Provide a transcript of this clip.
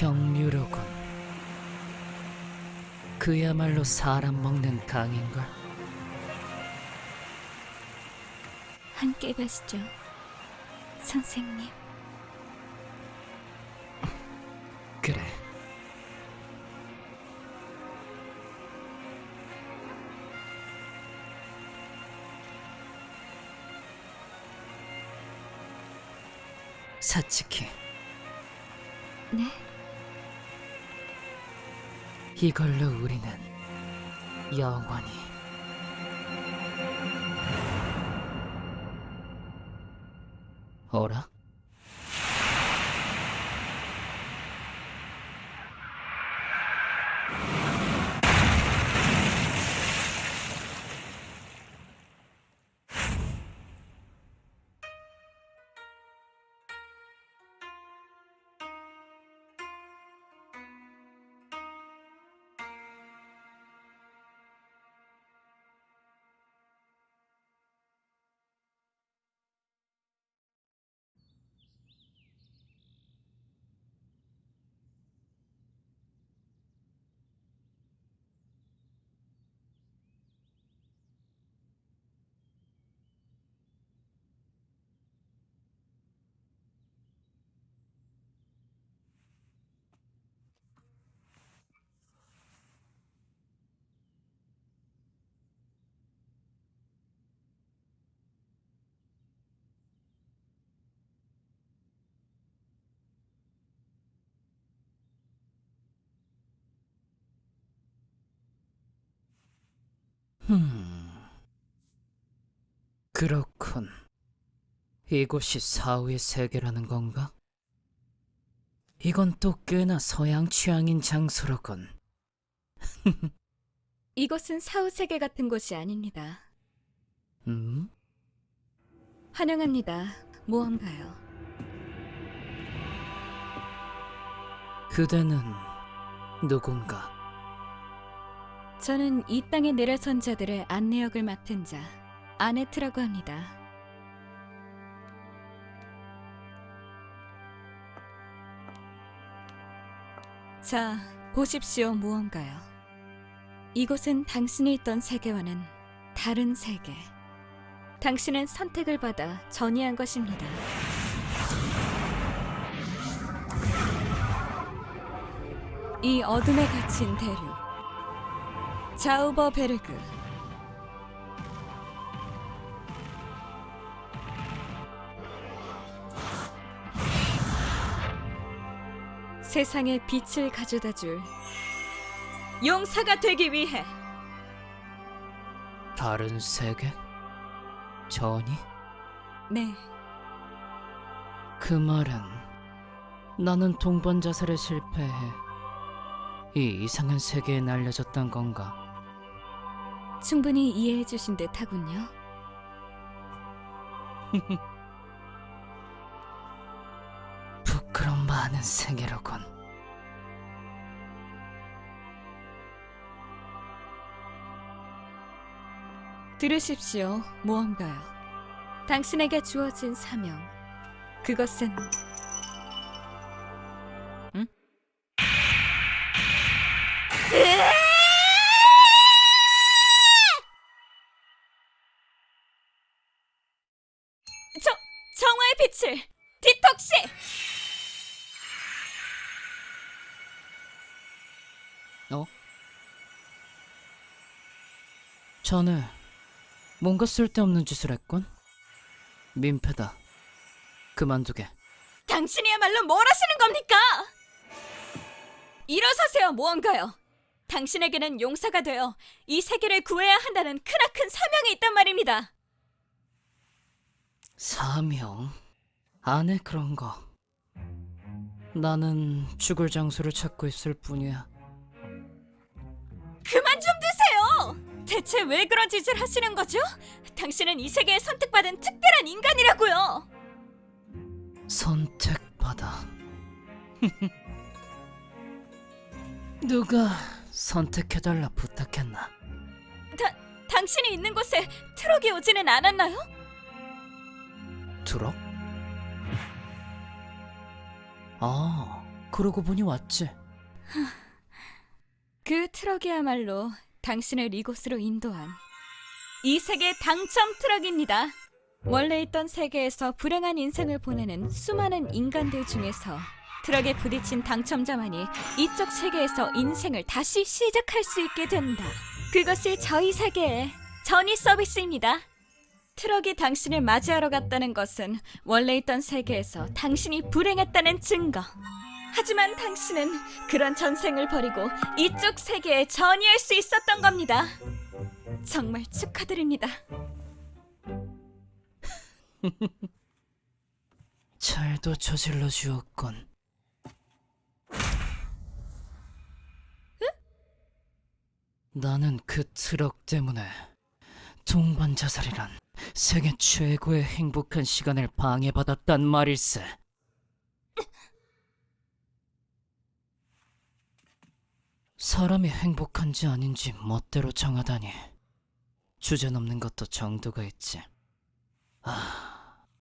경류로군. 그야말로 사람 먹는 강인걸. 함께 가시죠, 선생님. 그래. 사츠키, 네, 이걸로 우리는 영원히 어라? 음. 그렇군. 이곳이 사후의 세계라는 건가? 이건 또 꽤나 서양 취향인 장소로군. 이것은 사후 세계 같은 곳이 아닙니다. 음? 환영합니다. 무언가요? 그대는 누군가? 저는 이 땅에 내려선 자들의 안내역을 맡은 자 아네트라고 합니다. 자, 보십시오, 무언가요? 이곳은 당신이 있던 세계와는 다른 세계. 당신은 선택을 받아 전이한 것입니다. 이 어둠에 갇힌 대륙. 자우버 베르그. 세상에 빛을 가져다 줄 용사가 되기 위해 다른 세계? 전이? 네 그 말은 나는 동반 자살에 실패해 이 이상한 세계에 날려졌던 건가? 충분히 이해해 주신 듯 하군요. 부끄럼 많은 세계로군. 들으십시오, 무언가요? 당신에게 주어진 사명. 그것은 응? 빛을 디톡시! 어? 자네 뭔가 쓸데없는 짓을 했군. 민폐다. 그만두게. 당신이야말로 뭘 하시는 겁니까? 일어서세요, 무언가요? 당신에게는 용사가 되어 이 세계를 구해야 한다는 크나큰 사명이 있단 말입니다. 사명? 안 해 그런 거. 나는 죽을 장소를 찾고 있을 뿐이야. 그만 좀 드세요! 대체 왜 그런 짓을 하시는 거죠? 당신은 이 세계에 선택받은 특별한 인간이라고요! 선택받아. 누가 선택해달라 부탁했나? 다, 당신이 있는 곳에 트럭이 오지는 않았나요? 트럭? 아, 그 그러고 보니 왔지. 그 트럭이야말로 당신을 이곳으로 인도한 이 세계 당첨 트럭입니다. 원래 있던 세계에서 불행한 인생을 보내는 수많은 인간들 중에서 트럭에 부딪힌 당첨자만이 이쪽 세계에서 인생을 다시 시작할 수 있게 된다. 그것이 저희 세계의 전이 서비스입니다. 트럭이 당신을 맞이하러 갔다는 것은 원래 있던 세계에서 당신이 불행했다는 증거. 하지만 당신은 그런 전생을 버리고 이쪽 세계에 전이할 수 있었던 겁니다. 정말 축하드립니다. 잘도 저질러 주었군. 나는 그 트럭 때문에 동반 자살이란 세계 최고의 행복한 시간을 방해받았단 말일세. 사람이 행복한지 아닌지 멋대로 정하다니 주제 넘는 것도 정도가 있지. 아,